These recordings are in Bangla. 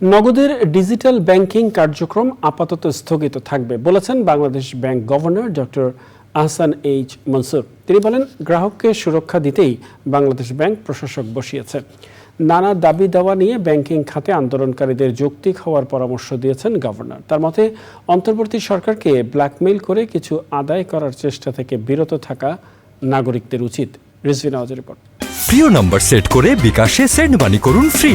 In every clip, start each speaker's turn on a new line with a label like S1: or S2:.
S1: নগদের ডিজিটাল ব্যাংকিং কার্যক্রম আপাতত স্থগিত থাকবে বলেছেন Bangladesh bank governor doctor Ahsan H Mansur. তিনি বলেন, গ্রাহককে সুরক্ষা দিতেই বাংলাদেশ ব্যাংক প্রশাসক বসিয়েছে। নানা দাবি দাওয়া নিয়ে ব্যাংকিং খাতে আন্দোলনকারীদের যৌক্তিক হওয়ার পরামর্শ দিয়েছেন গভর্নর। তার মতে, অন্তর্বর্তী সরকারকে ব্ল্যাকমেইল করে কিছু আদায় করার চেষ্টা থেকে বিরত থাকা নাগরিকদের উচিত। আওয়াজের রিপোর্ট।
S2: প্রিয় নম্বর সেট করে বিকাশে সেন্ড মানি করুন ফ্রি।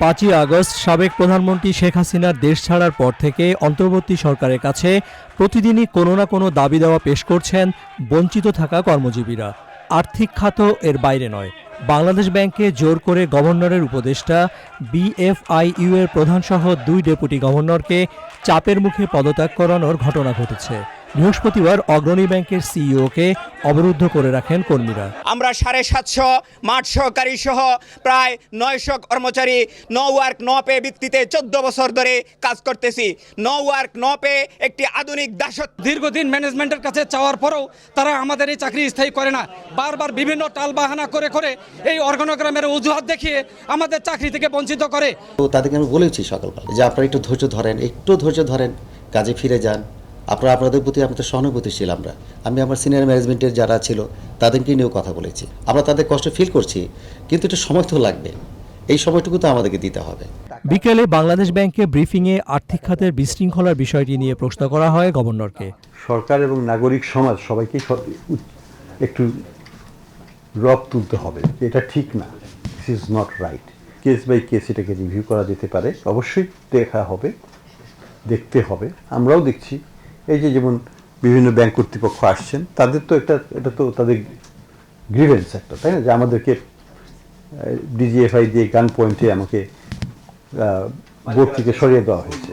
S3: পাঁচই আগস্ট সাবেক প্রধানমন্ত্রী শেখ হাসিনার দেশ ছাড়ার পর থেকে অন্তর্বর্তী সরকারের কাছে প্রতিদিনই কোনো না কোনো দাবি দেওয়া পেশ করছেন বঞ্চিত থাকা কর্মজীবীরা। আর্থিক খাত এর বাইরে নয়। বাংলাদেশ ব্যাংকে জোর করে গভর্নরের উপদেষ্টা বিএফআইইউ এর প্রধানসহ দুই ডেপুটি গভর্নরকে চাপের মুখে পদত্যাগ করানোর ঘটনা ঘটেছে। বৃহস্পতিবার অগ্রণী ব্যাংকের সিইওকে অবরুদ্ধ করে রাখেন কর্মীরা।
S4: আমরা সাড়ে সাতশো মাঠ সহকারী সহ প্রায় নয়শো কর্মচারী ন ওয়ার্ক ন পে ভিত্তিতে চোদ্দ বছর ধরে কাজ করতেছি। ন ওয়ার্ক ন পে একটি আধুনিক দাসত্ব।
S5: দীর্ঘদিন ম্যানেজমেন্টের কাছে চাওয়ার পরেও তারা আমাদের এই চাকরি স্থায়ী করে না। বারবার বিভিন্ন টালবাহানা করে করে এই অর্গানোগ্রামের অজুহাত দেখিয়ে আমাদের চাকরি থেকে বঞ্চিত করে।
S6: তো তাদেরকে আমি বলেছি সকালবেলা যে আপনারা একটু ধৈর্য ধরেন একটু ধৈর্য ধরেন কাজে ফিরে যান। আপনারা আপনাদের প্রতি আমাদের সহানুভূতিশীল আমরা। আমি আমার সিনিয়র ম্যানেজমেন্টের যারা ছিল তাদেরকে নিয়েও কথা বলেছি। আমরা তাদের কষ্ট ফিল করছি কিন্তু একটু সময় তো লাগবে। এই সময়টুকু তো আমাদেরকে দিতে হবে।
S3: বিকেলে বাংলাদেশ ব্যাংকে ব্রিফিংয়ে আর্থিক খাতের বিশৃঙ্খলার বিষয়টি নিয়ে প্রশ্ন করা হয় গভর্নরকে।
S7: সরকার এবং নাগরিক সমাজ সবাইকে একটু রব তুলতে হবে এটা ঠিক না। This is not right case by case এটাকে রিভিউ করা যেতে পারে। অবশ্যই দেখা হবে দেখতে হবে। আমরাও দেখছি। এই যে যেমন বিভিন্ন ব্যাংক কর্তৃপক্ষ আসছেন তাদের তো একটা এটা তো তাদের গ্রিভেন্স একটা তাই না? যে আমাদেরকে ডিজিএফআই দিয়ে গান পয়েন্টে আমাকে বোর্ড থেকে সরিয়ে দেওয়া হয়েছে।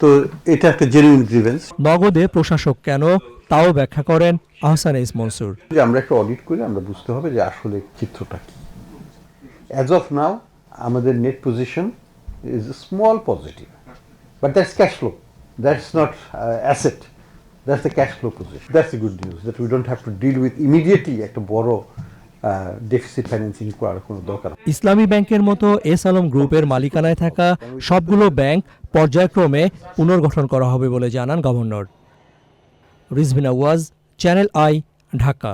S7: তো এটা একটা জেনুইন গ্রিভেন্স
S3: নগদে প্রশাসক কেন তাও ব্যাখ্যা করেন আহসান ইস মনসুর।
S7: যে আমরা একটা অডিট করে আমরা বুঝতে হবে যে আসলে চিত্রটা কি। অ্যাজ অফ নাও আমাদের net position is small positive but that's cash flow that's not asset that's the cash flow position that's the good news that we don't have to deal with immediately একটা বড় ফাইন্যান্সিং করার কোনো দরকার
S3: ইসলামী ব্যাংকের মতো এস আলম গ্রুপের মালিকানায় থাকা সবগুলো ব্যাংক পর্যায়ক্রমে পুনর্গঠন করা হবে বলে জানান governor. Rizvina Waz, channel I, Dhaka.